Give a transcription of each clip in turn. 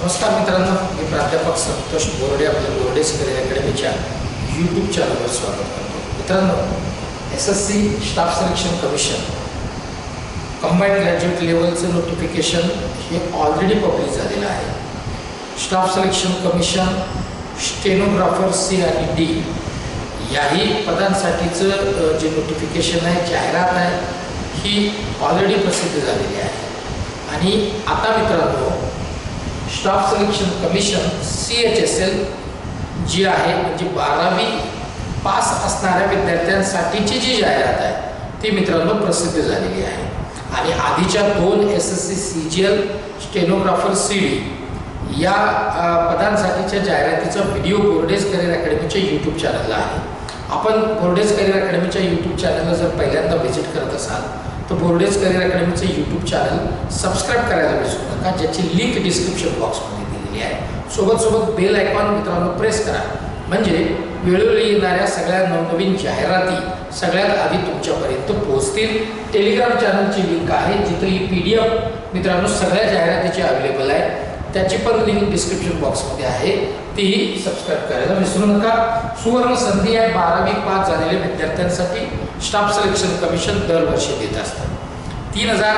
नमस्कार मित्रांनो मी प्राध्यापक संतोष बोर्डे आपल्या बोर्डे करिअर अकॅडमीच्या यूट्यूब चॅनलवर स्वागत करतो. मित्रांनो S S C staff selection commission combined graduate लेवलचं notification हे ऑलरेडी पब्लिश झालेलं आहे. Staff selection commission stenographer C आणि डी याही पदांसाठीचं जे नोटिफिकेशन आहे जाहिरात आहे ही ऑलरेडी प्रसिद्ध झालेली आहे. आणि आता मित्रांनो staff selection commission C H S L जी आहे म्हणजे बारावी पास असणाऱ्या विद्यार्थ्यांसाठीची जी जाहिरात आहे ती मित्रांनो प्रसिद्ध झालेली आहे. आणि आधीच्या दोन S S C C G L stenographer C D या पदांसाठीच्या जाहिरातीचा व्हिडिओ बोर्डेज करिअर अकॅडमीच्या यूट्यूब चॅनलला आहे. आपण बोर्डेज करिअर अकॅडमीच्या यूट्यूब चॅनलला जर पहिल्यांदा व्हिजिट करत असाल तर बोर्डेज करिअर अकॅडमीचं यूट्यूब चॅनल सबस्क्राईब करायला विसरू नका ज्याची लिंक डिस्क्रिप्शन बॉक्समध्ये दिलेली आहे. सोबत सोबत बेल आयकॉन मित्रांनो प्रेस करा. म्हणजे वेळोवेळी येणाऱ्या सगळ्या नवनवीन जाहिराती सगळ्यात आधी तुमच्यापर्यंत पोहोचतील. टेलिग्राम चॅनलची लिंक आहे जिथं ही पी डी एफ मित्रांनो सगळ्या जाहिरातीची अवेलेबल आहे. त्याची पण लिंक डिस्क्रिप्शन बॉक्समध्ये आहे. तीही सबस्क्राईब करायला विसरू नका. सुवर्ण संधी आहे बारावी पास झालेल्या विद्यार्थ्यांसाठी. स्टाफ सिलेक्शन कमिशन दरवर्षी देत असतं तीन हजार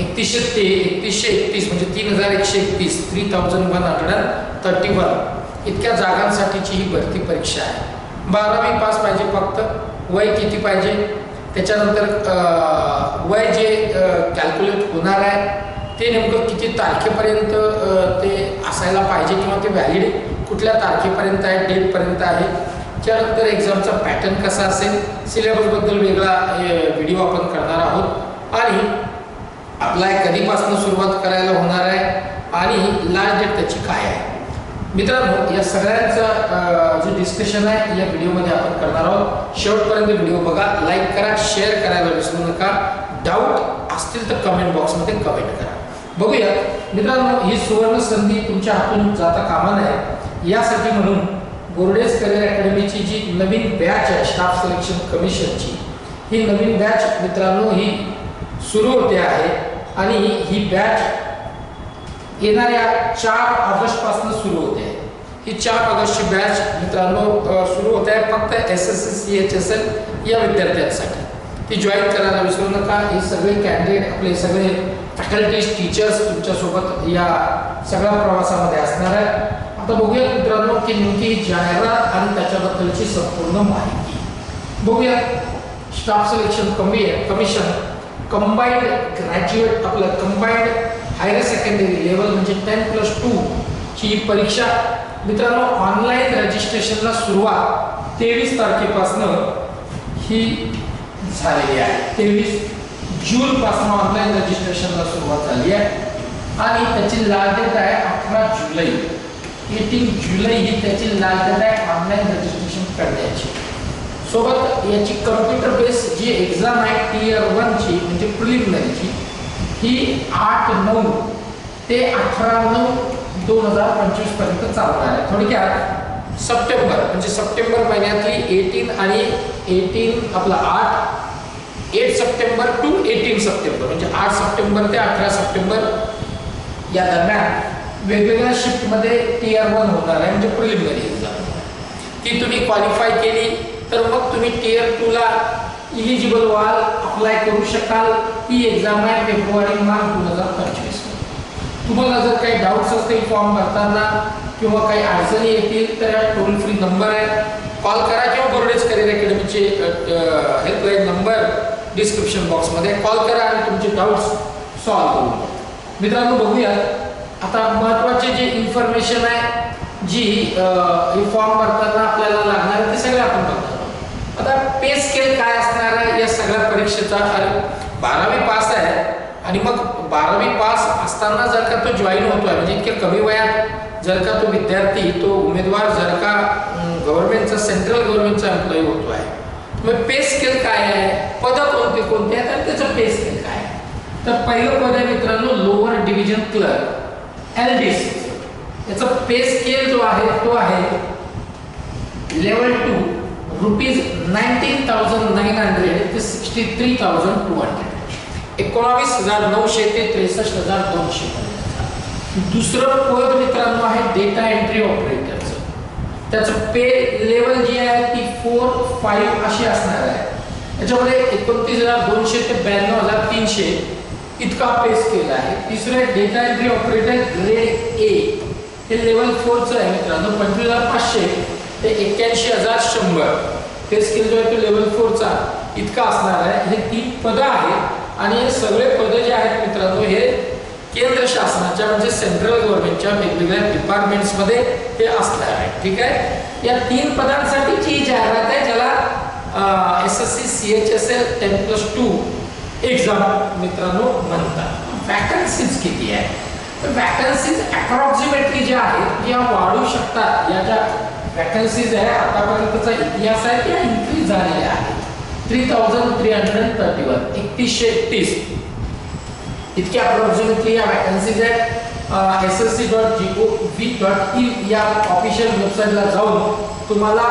एकतीसशे ते एकतीसशे एकतीस म्हणजे तीन हजार एकशे एकतीस three thousand one hundred thirty one इतक्या जागांसाठीची ही भरती परीक्षा आहे. बारावी पास पाहिजे फक्त वय किती पाहिजे? त्याच्यानंतर वय जे कॅल्क्युलेट होणार आहे ते नेमकं किती तारखेपर्यंत ते असायला पाहिजे किंवा ते व्हॅलिड कुठल्या तारखेपर्यंत आहे डेटपर्यंत आहे? त्यानंतर एक्झामचा पॅटर्न कसा असेल सिलेबसबद्दल वेगळा व्हिडिओ आपण करणार आहोत. आणि अप्लाय कधीपासून सुरुवात करायला होणार आहे आणि लास्ट डेट त्याची काय आहे. मित्रांनो या सगळ्यांचं जे डिस्कशन आहे या व्हिडिओमध्ये आपण करणार आहोत. शेवटपर्यंत व्हिडिओ बघा लाईक करा शेअर करायला विसरू नका. डाऊट असतील तर कमेंट बॉक्समध्ये कमेंट करा. बघूया. मित्रांनो ही सुवर्ण संधी तुमच्या हातून जाता कामा नये. यासाठी म्हणून बोर्डेज करिअर अकॅडमीची जी नवीन बॅच आहे स्टाफ सिलेक्शन कमिशनची ही नवीन बॅच मित्रांनो ही सुरू होते आहे आणि ही बॅच येणाऱ्या चार ऑगस्टपासून सुरू होते आहे. ही चार ऑगस्टची बॅच मित्रांनो सुरू होते आहे फक्त S S S C H S L या विद्यार्थ्यांसाठी. ती जॉईन करायला विसरू नका. हे सगळे कॅन्डिडेट आपले सगळे फॅकल्टीज टीचर्स तुमच्यासोबत या सगळ्या प्रवासामध्ये असणार आहे. आता बघूया मित्रांनो की नेमकी ही जाहिरात आणि त्याच्याबद्दलची संपूर्ण माहिती. बघूया स्टाफ सिलेक्शन कमी आहे कमिशन कंबाईंड ग्रॅज्युएट आपलं कंबाईंड हायर सेकंडरी लेवल म्हणजे टेन प्लस टू ची परीक्षा. मित्रांनो ऑनलाईन रजिस्ट्रेशनला सुरुवात तेवीस तारखेपासनं ही झालेली आहे. तेवीस जूनपासून ऑनलाईन रजिस्ट्रेशनला सुरुवात झाली आहे. आणि त्याची लास्ट डेट आहे अठरा जुलै. एटीन जुलै ही त्याची लास्ट डेट ऑनलाईन रजिस्ट्रेशन करण्याची. सोबत याची कम्प्युटर बेस जी एक्झाम आहे टीयर वनची म्हणजे प्रिलिमिनरीची ही आठ नऊ ते अठरा नऊ दोन हजार पंचवीसपर्यंत चालणार आहे. थोडक्यात सप्टेंबर म्हणजे सप्टेंबर महिन्यातली एटीन आणि एटीन आपला आठ eight September to eighteen September म्हणजे आठ सप्टेंबर ते अठरा सप्टेंबर या दरम्यान वेगवेगळ्या शिफ्टमध्ये टीयर वन होणार आहे म्हणजे प्रिलिमिनरी एक्झाम ती तुम्ही क्वालिफाय केली तर मग तुम्ही टियर टूला इलिजिबल व्हाल अप्लाय करू शकाल. ही एक्झाम आहे फेब्रुवारी मार्च दोन हजार पंचवीस तुम्हाला जर काही डाऊट्स असतील फॉर्म भरताना किंवा काही अडचणी येतील तर टोल फ्री नंबर आहे. कॉल करा किंवा बोर्डेज करिअर अकॅडमीचे हेल्पलाईन नंबर डिस्क्रिप्शन बॉक्समध्ये कॉल करा आणि तुमचे डाऊट्स सॉल्व्ह करू मित्रांनो बघूया आता महत्त्वाचे जे इन्फॉर्मेशन आहे जी हे फॉर्म भरताना आपल्याला लागणार आहे ते सगळे आपण बघतो आता पे स्केल काय असणार आहे या सगळ्या परीक्षेचा? बारावी पास आहे. आणि मग बारावी पास असताना जर का तो जॉईन होतोय म्हणजे इतक्या कमी वयात जर का तो विद्यार्थी तो उमेदवार जर का गव्हर्नमेंटचा सेंट्रल गव्हर्नमेंटचा एम्प्लॉई होतो आहे मग पे स्केल काय आहे? पदं कोणते कोणते आहेत? आणि त्याचं पे स्केल काय आहे? तर पहिलं पद आहे मित्रांनो लोअर डिव्हिजन क्लर्क एल याचा पे स्केल जो आहे तो आहे level two rupees nineteen thousand nine hundred ते sixty three thousand two hundred एकोणावीस हजार नऊशे ते त्रेसष्ट हजार दोनशे. दुसरं पद मित्रांनो आहे डेटा एंट्री ऑपरेटरचं त्याचं पे लेवल जी आहे ती फोर फाईव्ह अशी असणार आहे. याच्यामध्ये एकोणतीस हजार दोनशे ते ब्याण्णव हजार तीनशे. इतका पेस केला आहे. तिसरं आहे data entry operator grade A हे लेवल फोरचं आहे मित्रांनो. पंचवीस हजार पाचशे. ते एक्क्याऐंशी हजार शंभर. ते स्किल जो आहे तो लेवल फोरचा इतका असणार आहे. हे तीन पदं आहेत. आणि हे सगळे पदं जे आहेत मित्रांनो हे केंद्र शासनाच्या म्हणजे सेंट्रल गव्हर्नमेंटच्या वेगवेगळ्या डिपार्टमेंट्समध्ये हे असणार आहे. ठीक आहे? या तीन पदांसाठीची ही जाहिरात आहे ज्याला S S C C H S L ten plus two exam मित्रांनो म्हणतात. वॅकन्सीज किती आहे तर वॅकन्सीज अप्रॉक्सिमेटली ज्या आहेत या वाढू शकतात. या ज्या वॅकन्सीज आहे आतापर्यंतचा इतिहास आहे त्या इन्क्रीज झालेल्या आहेत. Three thousand three hundred thirty one एकतीसशे एकतीस इतक्या अप्रॉक्सिमेटली या वॅकन्सीज आहेत S S C dot G O V dot in या ऑफिशियल वेबसाईटला जाऊन तुम्हाला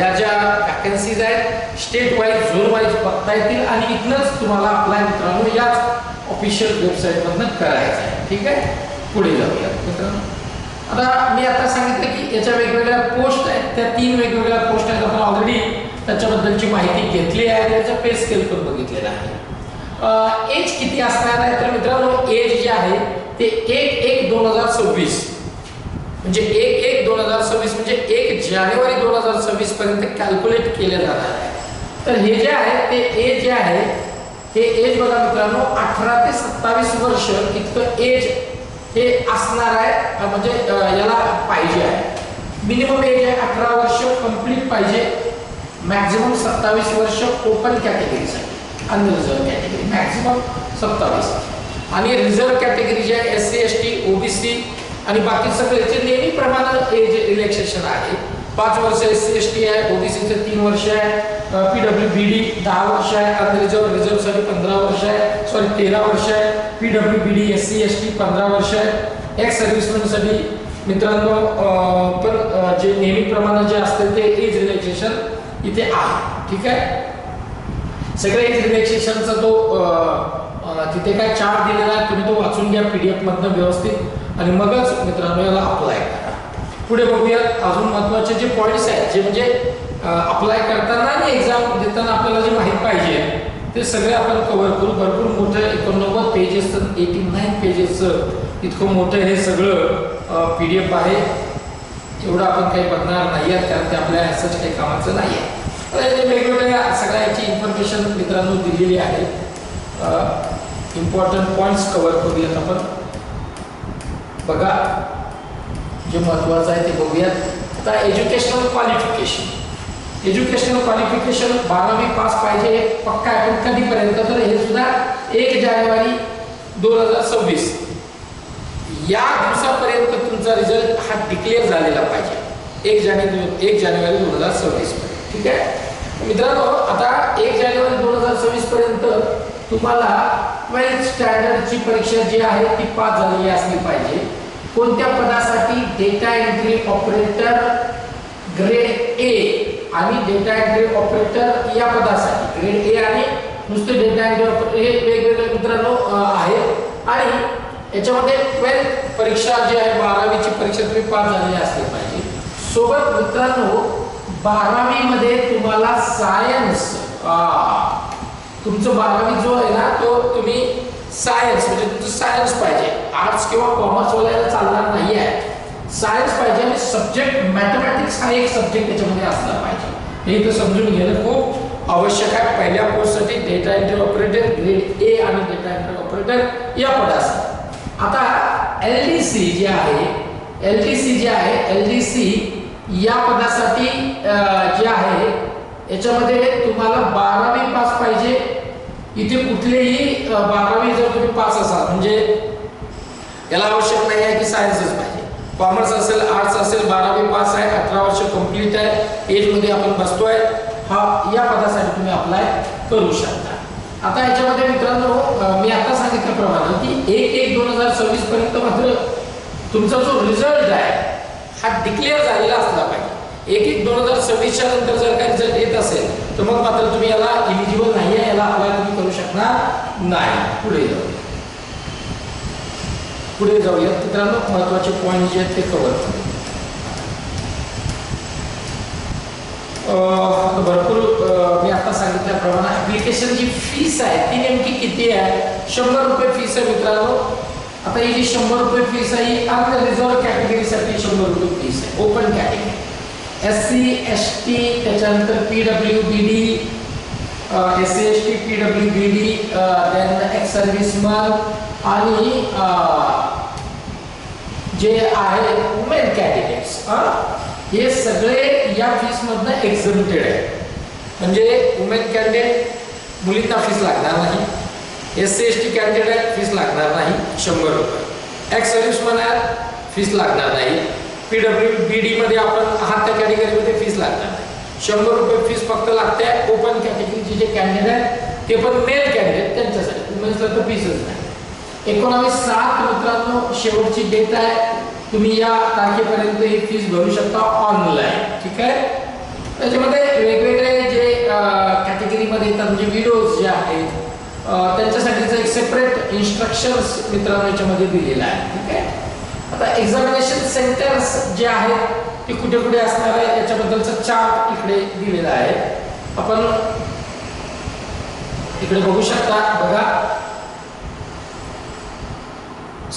या ज्या वॅकन्सीज आहेत स्टेट वाईज झोन वाईज बघता येतील आणि इथनंच तुम्हाला अप्लाय मित्रांनो याच ऑफिशियल वेबसाईटमधनं करायचं आहे. ठीक आहे? पुढे जाऊया. मित्रांनो आता मी आता सांगितलं की याच्या वेगवेगळ्या पोस्ट आहेत. त्या तीन वेगवेगळ्या पोस्ट आहेत आपण ऑलरेडी त्याच्याबद्दलची माहिती घेतली आहे त्याचा पे स्केल पण बघितलेला आहे. एज किती असणार आहे तर मित्रांनो एज जे आहे ते एक एक दोन हजार सव्वीस. म्हणजे एक एक दोन हजार सव्वीस म्हणजे एक जानेवारी दोन हजार सव्वीस पर्यंत कॅल्क्युलेट केले जाणार आहे. तर हे जे आहे ते एज जे आहे हे एज बघा मित्रांनो अठरा ते सत्तावीस वर्ष इतकं एज हे असणार आहे म्हणजे याला पाहिजे आहे. मिनिमम एज आहे अठरा वर्ष कंप्लीट पाहिजे. मॅक्झिमम सत्तावीस वर्ष ओपन कॅटेगरीसाठी अनरिझर्व कॅटेगरी मॅक्झिमम सत्तावीस. आणि रिझर्व्ह कॅटेगरी जे आहे S C S T OBC आणि बाकी सगळ्याचे नेहमीप्रमाणे एज रिलॅक्सेशन आहे पाच वर्ष एस सी एस टी आहे ओबीसीचे तीन वर्ष आहे पी डब्ल्यू बी डी दहा वर्ष आहे अनरिझर्व रिझर्व्हसाठी पंधरा वर्ष आहे सॉरी तेरा वर्ष आहे P W B D S C S T पंधरा वर्ष आहे. एक्स सर्व्हिसमॅनसाठी मित्रांनो पण जे नेहमीप्रमाणे जे असते ते एज रिलॅक्सेशन इथे आहे. ठीक आहे? सगळ्या रिलॅक्सेशनचा तो तिथे काय चार्ट दिलेला आहे तुम्ही तो वाचून घ्या पी डी एफमधनं व्यवस्थित. आणि मगच मित्रांनो याला अप्लाय करा. पुढे बघूयात अजून महत्त्वाचे जे पॉईंट्स आहेत जे म्हणजे अप्लाय करताना आणि एक्झाम देताना आपल्याला जे माहीत पाहिजे ते सगळे आपण कव्हर करू. भरपूर मोठं एकोणनव्वद पेजेस एटी नाईन पेजेसचं इतकं मोठं हे सगळं पी डी एफ आहे. एवढं आपण काही बघणार नाही आहेत कारण ते आपल्या असंच काही कामाचं नाही आहे तर याचे वेगवेगळ्या सगळ्याची इन्फॉर्मेशन मित्रांनो दिलेली आहे. इम्पॉर्टंट पॉईंट्स कव्हर करूयात आपण. बघा जे महत्त्वाचं आहे ते बघूयात. आता एज्युकेशनल क्वालिफिकेशन एज्युकेशनल क्वालिफिकेशन बारावी पास पाहिजे हे पक्का आहे. पण कधीपर्यंत? तर हे सुद्धा एक जानेवारी दोन हजार सव्वीस. या दिवसापर्यंत तुमचा रिझल्ट हा डिक्लेअर झालेला पाहिजे. एक जानेवारी एक जानेवारी दोन हजार सव्वीस ठीक आहे? मित्रांनो आता एक जानेवारी दोन हजार सव्वीस पर्यंत तुम्हाला ट्वेल्थ स्टँडर्डची परीक्षा जी आहे ती पास झालेली असली पाहिजे. कोणत्या पदासाठी data entry operator grade A आणि डेटा एंट्री ऑपरेटर या पदासाठी ग्रेड ए आणि नुसते डेटा एंट्री ऑपरेटर हे वेगवेगळे मित्रांनो आहेत. आणि याच्यामध्ये ट्वेल्थ परीक्षा जी आहे बारावीची परीक्षा तुम्ही पास झालेली असली पाहिजे. सोबत मित्रांनो बारावीमध्ये तुम्हाला सायन्स तुमचं बारावी जो आहे ना तो तुम्ही सायन्स म्हणजे तुमचं सायन्स पाहिजे. आर्ट्स किंवा कॉमर्स वगैरे चालणार नाही आहे. सायन्स पाहिजे आणि सब्जेक्ट मॅथमॅटिक्स हा एक सब्जेक्ट त्याच्यामध्ये असला पाहिजे. हे इथं समजून घेणं खूप आवश्यक आहे. पहिल्या पोस्टसाठी data entry operator grade A आणि डेटा एंट्री ऑपरेटर या पदासाठी. आता एल डी सी जे आहे एल डी सी जे आहे एल डी सी या पदासाठी जे आहे याच्यामध्ये तुम्हाला बारावी पास पाहिजे. इथे कुठलेही बारावी जर तुम्ही पास असाल म्हणजे याला आवश्यक नाही आहे की सायन्सच पाहिजे. कॉमर्स असेल आर्ट्स असेल बारावी पास आहे अठरा वर्ष कंप्लीट आहे एजमध्ये आपण बसतोय हा या पदासाठी तुम्ही अप्लाय करू शकता. आता याच्यामध्ये मित्रांनो मी आता सांगितल्याप्रमाणे की एक एक दोन हजार सव्वीस पर्यंत मात्र तुमचा जो रिझल्ट आहे हा डिक्लेअर झालेला असला पाहिजे. एक एक दोन हजार सव्वीसच्या नंतर जर काही रिझल्ट येत असेल तर मग मात्र तुम्ही याला इलिजिबल नाही आहे याला अप्लाय तुम्ही करू शकणार नाही. पुढे जाऊ पुढे जाऊयात मित्रांनो महत्त्वाचे पॉईंट जे आहेत ते कवर करू. अं, भरपूर मी आता सांगितल्याप्रमाणे ॲप्लिकेशन जी फीस आहे ती नेमकी किती आहे? शंभर रुपये फीस आहे मित्रांनो. आता ही जी शंभर रुपये फ़ीस आहे ही अर्ध रिझर्व कॅटेगरीसाठी शंभर रुपये फ़ीस आहे open category S C S T त्याच्यानंतर P W B D S C S T P W B D then ex servicemen आणि जे आहे वुमेन कॅन्डिडेट्स हे सगळे या फीसमधनं एक्झम्प्टेड आहे. म्हणजे वुमेन कॅन्डिडेट मुलींना फ़ीस लागणार नाही. S C S T candidate fees लागणार नाही शंभर रुपये. एक्स सर्व्हिसमन आहे फीस लागणार नाही. पी डब्ल्यू बी डीमध्ये आपण आहात त्या कॅटेगरीमध्ये फीस लागणार नाही. शंभर रुपये फीस फक्त लागते ओपन कॅटेगरीचे जे कॅन्डिडेट ते पण मेल कॅन्डिडेट त्यांच्यासाठी. वुमेन्सला तर फीसच नाही. एकोणावीस सात मित्रांनो शेवटची डेट आहे. तुम्ही या तारखेपर्यंत ही फीस भरू शकता ऑनलाईन ठीक आहे? त्याच्यामध्ये वेगवेगळे जे कॅटेगरीमध्ये येतात म्हणजे विडोज जे आहेत त्यांच्यासाठीचं एक सेपरेट इन्स्ट्रक्शन्स मित्रांनो याच्यामध्ये दिलेलं आहे ठीक आहे? आता एक्झामिनेशन सेंटर्स जे आहेत ते कुठे कुठे असणार आहे याच्याबद्दलचं चार्ट इकडे दिलेला आहे. आपण इकडे बघू शकता बघा.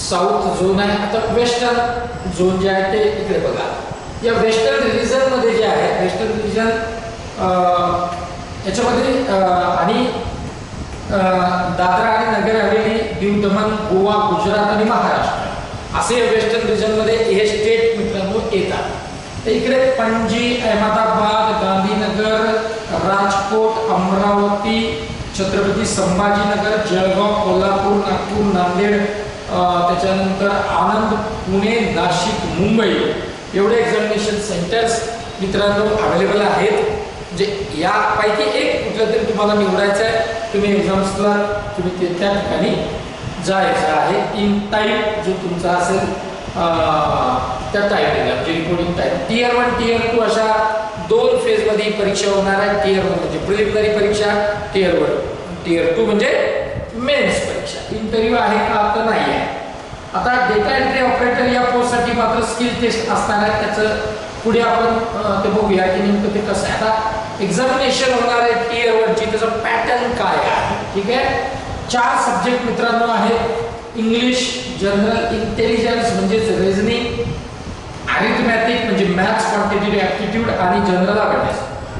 साऊथ झोन आहे. आता वेस्टर्न झोन जे आहे ते इकडे बघा. या वेस्टर्न रिजनमध्ये जे आहे वेस्टर्न रिजन याच्यामध्ये आणि दादरा आणि नगर हवेली दीव दमन गोवा गुजरात आणि महाराष्ट्र. असे वेस्टर्न रिजनमध्ये हे स्टेट मित्रांनो येतात. इकडे पणजी अहमदाबाद गांधीनगर राजकोट अमरावती छत्रपती संभाजीनगर जळगाव कोल्हापूर नागपूर नांदेड त्याच्यानंतर आनंद पुणे नाशिक मुंबई. एवढे एक्झामिनेशन सेंटर्स मित्रांनो अवेलेबल आहेत. म्हणजे यापैकी एक कुठलं तरी तुम्हाला निवडायचं आहे तुम्ही एक्झाम्सला तुम्ही ते त्या ठिकाणी जायचं आहे. इन टाईम जो तुमचा असेल त्या टायमिंगला म्हणजे reporting time tier one tier two अशा दोन फेजमध्ये ही परीक्षा होणार आहे. टीयर वन म्हणजे प्रिलिमिनरी परीक्षा टीयर वन टीयर टू म्हणजे मेन्स परीक्षा. इंटरव्ह्यू आहे का तर नाही आहे आता डेटा एंट्री ऑपरेटर या पोस्टसाठी मात्र स्किल टेस्ट असणार आहे. त्याचं पुढे आपण ते बघूया की नेमकं ते कसं आहे. आता एक्झामिनेशन होणार आहे टियर वरची त्याचं पॅटर्न काय आहे? ठीक आहे? चार सब्जेक्ट मित्रांनो आहेत. इंग्लिश जनरल इंटेलिजन्स म्हणजेच रिझनिंग अरिथमॅटिक म्हणजे मॅथ्स क्वांटिटेटिव्ह ॲप्टिट्यूड आणि जनरल अवेअरनेस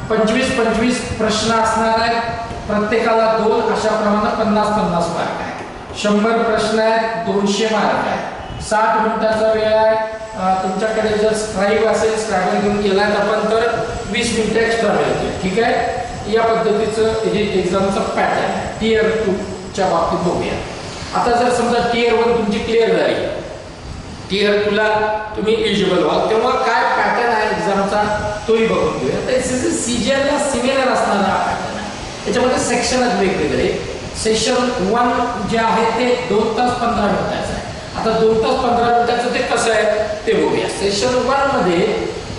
पंचवीस पंचवीस प्रश्न असणार आहेत. प्रत्येकाला दोन अशा प्रमाणात पन्नास पन्नास मार्क आहे. शंभर प्रश्न आहेत दोनशे मार्क आहे. साठ मिनिटाचा वेळ आहे. तुमच्याकडे जर स्क्राईब असेल स्क्रायबर घेऊन केला आपण तर वीस मिनिटं एक्स्ट्रा मिळते ठीक आहे? या पद्धतीचं हे एक्झामचं पॅटर्न टीयर टूच्या बाबतीत बघूया. आता जर समजा टीयर वन तुमची क्लिअर झाली. टीयर टूला तुम्ही एलिजिबल व्हाल. तेव्हा काय पॅटर्न आहे एक्झामचा तोही बघून घेऊया. तर सीजीएलला सिमिलर असणारा हा पॅटर्न आहे. त्याच्यामध्ये सेक्शनच वेगवेगळे. सेशन वन जे आहे ते दोन तास पंधरा मिनिटाचं आहे. आता दोन तास पंधरा मिनिटाचं ते कसं आहे ते बघूया. सेशन वनमध्ये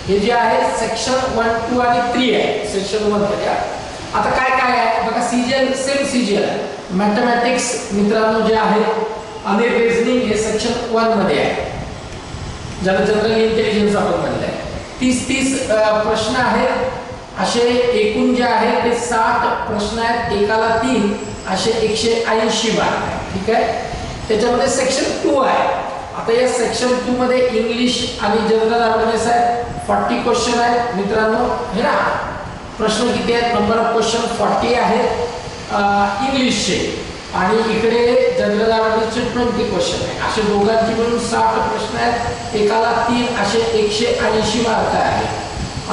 हे जे आहे सेक्शन वन टू आणि थ्री आहे. सेक्शन वनमध्ये आता काय काय आहे? बघा सीजीएल सेम सीजीएल आहे. मॅथमॅटिक्स मित्रांनो जे आहे आणि रिझनिंग हे सेक्शन वनमध्ये आहे. ज्याला जनरल इंटेलिजन्स आपण म्हणलंय. तीस तीस प्रश्न आहेत. असे एकूण जे आहे ते साठ प्रश्न आहेत. एकाला तीन असे एकशे ऐंशी मार्क ठीक आहे? त्याच्यामध्ये सेक्शन टू आहे. आता या सेक्शन टू मध्ये इंग्लिश आणि जनरल अवेअरनेस आहे. फॉर्टी क्वेश्चन आहेत मित्रांनो हे ना प्रश्न किती आहेत? नंबर ऑफ क्वेश्चन फॉर्टी आहेत इंग्लिशचे आणि इकडे जनरल अवेअरनेसचे ट्वेंटी क्वेश्चन आहे. असे दोघांची मिळून साठ प्रश्न आहेत. एकाला तीन असे एकशे ऐंशी मार्क आहे.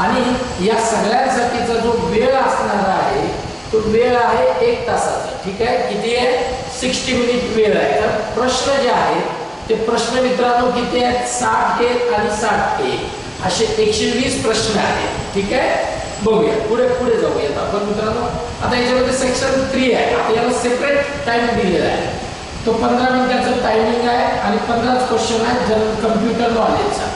आणि या सगळ्यांसाठीचा जो वेळ असणार आहे तो वेळ आहे एक तासाचा. ठीक आहे? किती आहे? सिक्स्टी मिनिट वेळ आहे. तर प्रश्न जे आहेत ते प्रश्न मित्रांनो किती आहेत? साठ एक आणि साठ एक. असे एकशे वीस प्रश्न आहेत. ठीक आहे? बघूया. पुढे पुढे जाऊयात आपण मित्रांनो आता याच्यामध्ये सेक्शन थ्री आहे. आता याला सेपरेट टाइम दिलेला आहे. तो पंधरा मिनिटाचा टायमिंग आहे आणि पंधराच क्वेश्चन आहे जनरल कम्प्युटर नॉलेजचा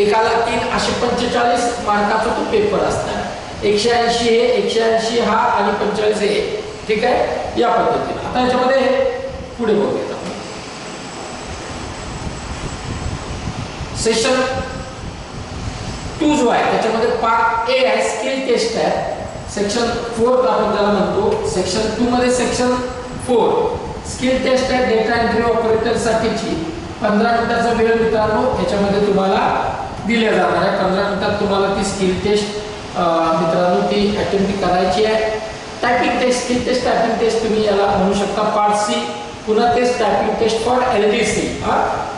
एकाला तीन असे पंचेचाळीस मार्काचा तो पेपर असणार. एकशे ऐंशी हे एकशे ऐंशी हा आणि पंचेचाळीस हे. ठीक आहे? या पद्धतीने. आता याच्यामध्ये पुढे बघूयात आपण सेशन टू जो आहे त्याच्यामध्ये पार्ट ए आहे स्किल टेस्ट आहे. सेक्शन फोर आपण त्याला म्हणतो. सेक्शन टू मध्ये सेक्शन फोर स्किल टेस्ट आहे डेटा एंट्री ऑपरेटर साठीची. पंधरा मिनिटाचा वेळ मित्रांनो याच्यामध्ये तुम्हाला दिल्या जाणार आहे. पंधरा मिनिटात तुम्हाला ती स्किल टेस्ट मित्रांनो ती अटेम्प्ट करायची आहे. Typing test skill test typing test तुम्ही याला म्हणू शकता पार्ट सी पुन्हा तेच typing test for L D C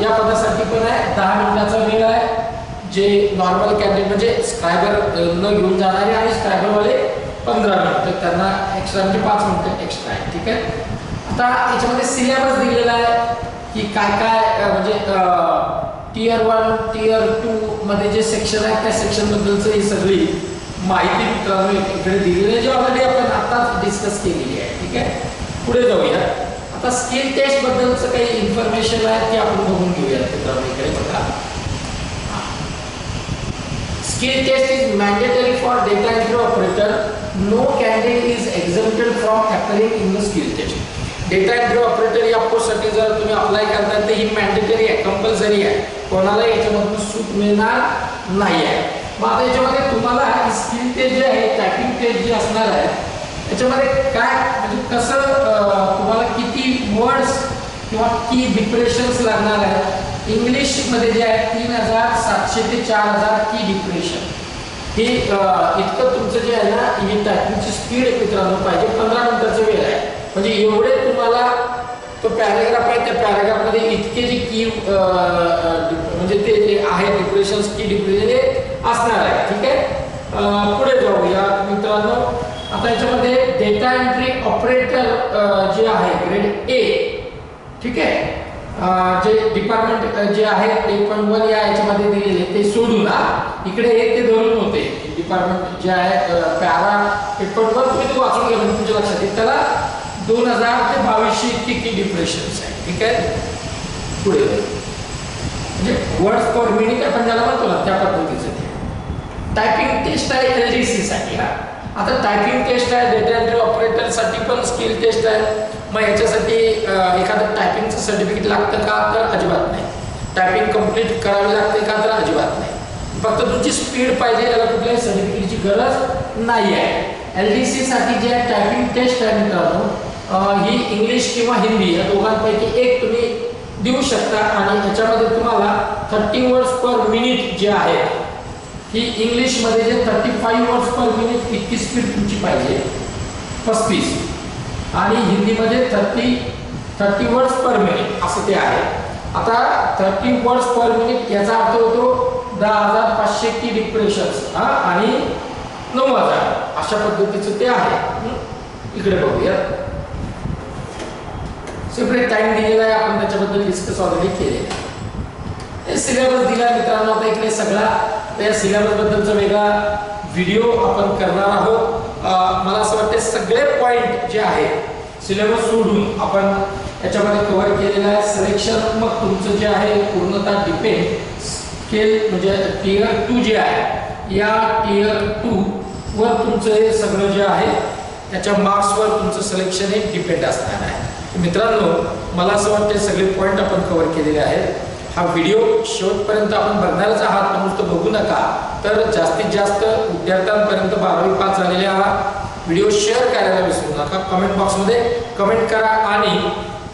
या पदासाठी पण आहे. दहा मिनिटाचा वेळ आहे. जे नॉर्मल कॅन्डिडेट म्हणजे स्क्रायबर न घेऊन जाणारे आणि स्क्रायबरवाले पंधरा मिनिटं. त्यांना एक्स्ट्रा म्हणजे पाच मिनिटं एक्स्ट्रा आहे. ठीक आहे? आता याच्यामध्ये सिलेबस दिलेला आहे की काय काय म्हणजे टीयर वन टीयर टू मध्ये जे सेक्शन आहे त्या सेक्शन बद्दलच ही सगळी माहिती मित्रांनो इकडे दिलेली आहे जी ऑलरेडी आपण आता डिस्कस केलेली आहे ठीक आहे? पुढे जाऊया. आता स्किल टेस्ट बद्दलचं काही इन्फॉर्मेशन आहे ते आपण बघून घेऊया मित्रांनो इकडे बघा. Skill test is mandatory for data entry operator no candidate is exempted from appearing in the skill test data entry operator या पोस्टसाठी जर तुम्ही अप्लाय करताय तर ही मॅन्डेटरी आहे कंपल्सरी आहे. कोणाला याच्यामधून सूट मिळणार नाही आहे मग आता याच्यामध्ये तुम्हाला स्किल टेस्ट जे आहे टायपिंग टेस्ट जे असणार आहे त्याच्यामध्ये काय म्हणजे कसं तुम्हाला किती वर्ड्स किंवा की डिप्रेशन्स लागणार आहे? इंग्लिशमध्ये जे आहे तीन हजार सातशे ते चार हजार की डिप्रेशन हे इतकं तुमचं जे आहे ना ही टायपिंगची स्पीड मित्रांनो पाहिजे. पंधरा मिनिटाचं वेळ आहे. म्हणजे एवढे तुम्हाला तो पॅरेग्राफ आहे त्या पॅरेग्राफमध्ये इतके जे की म्हणजे ते जे आहे डिप्रेशन्स की डिप्रेशन हे असणार आहे ठीक आहे? पुढे जाऊया मित्रांनो. आता याच्यामध्ये डेटा एंट्री ऑपरेटर जे आहे ग्रेड ए ठीक आहे? जे डिपार्टमेंट जे आहे ते पण वन या याच्यामध्ये दिलेले ते सोडून ना इकडे एक ते धरून होते. डिपार्टमेंट जे आहे पॅरा पेपर पॉईंट वन तुम्ही तो वाचून गेलो म्हणजे तुमच्या लक्षात येईल. त्याला दोन हजार ते बावीसशे इतकी डिप्रेशन्स आहे ठीक आहे? पुढे म्हणजे वर्ड्स फॉर मिनिट आपण ज्याला म्हणतो ना त्या पद्धतीचं. टायपिंग टेस्ट आहे एल डी सी साठी हा आता टायपिंग टेस्ट आहे डेटा एंट्री ऑपरेटरसाठी पण स्किल टेस्ट आहे. मग याच्यासाठी एखादं टायपिंगचं सर्टिफिकेट लागतं का तर अजिबात नाही. टायपिंग कंप्लीट करावी लागते का तर अजिबात नाही. फक्त तुमची स्पीड पाहिजे याला कुठल्याही सर्टिफिकेटची गरज नाही आहे. एल डी सी साठी जे आहे टायपिंग टेस्ट आहे मित्रांनो ही इंग्लिश किंवा हिंदी या दोघांपैकी एक तुम्ही देऊ शकता. आणि त्याच्यामध्ये तुम्हाला थर्टी वर्ड्स पर मिनिट जे आहे ही इंग्लिशमध्ये जे thirty five words per minute इतकी स्पीड तुमची पाहिजे. पस्तीस. आणि हिंदीमध्ये thirty thirty words per minute असं ते आहे. आता थर्टी वर्ड्स पर मिनिट याचा अर्थ होतो दहा हजार पाचशे की डिप्रेशन्स हा आणि नऊ हजार. अशा पद्धतीचं ते आहे. इकडे बघूया. सेपरेट टाइम दिलेला आहे आपण त्याच्याबद्दल डिस्कस ऑलरेडी केले. सिलेबस दिला मित्रांनो आता इकडे सगळा त्या सिलेबस बद्दलचा वेगळा व्हिडिओ आपण करणार आहोत. मला असं वाटतं सगळे पॉईंट जे आहेत सिलेबस सोडून आपण याच्यामध्ये कव्हर केलेलं आहे. सिलेक्शनात्मक तुमचं जे आहे पूर्णतः डिपेंड स्केल म्हणजे टियर टू जे आहे या टीयर टू वर तुमचं हे सगळं जे आहे त्याच्या मार्क्सवर तुमचं सिलेक्शन हे डिपेंड असणार आहे. मित्रांनो मला असं वाटते सगळे पॉईंट आपण कव्हर केलेले आहेत. हा व्हिडिओ शेवटपर्यंत आपण बघणारच आहात पण नुसतं बघू नका. तर जास्तीत जास्त विद्यार्थ्यांपर्यंत बारावी पास झालेल्या हा व्हिडिओ शेअर करायला विसरू नका. कमेंट बॉक्समध्ये कमेंट करा आणि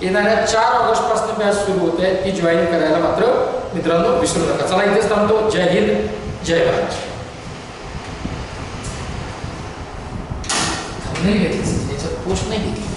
येणाऱ्या चार ऑगस्टपासून बॅच सुरू होते ती जॉईन करायला मात्र मित्रांनो विसरू नका. चला इथेच थांबतो. जय हिंद जय भारत. नाही घेतली पोस्ट नाही घेतली.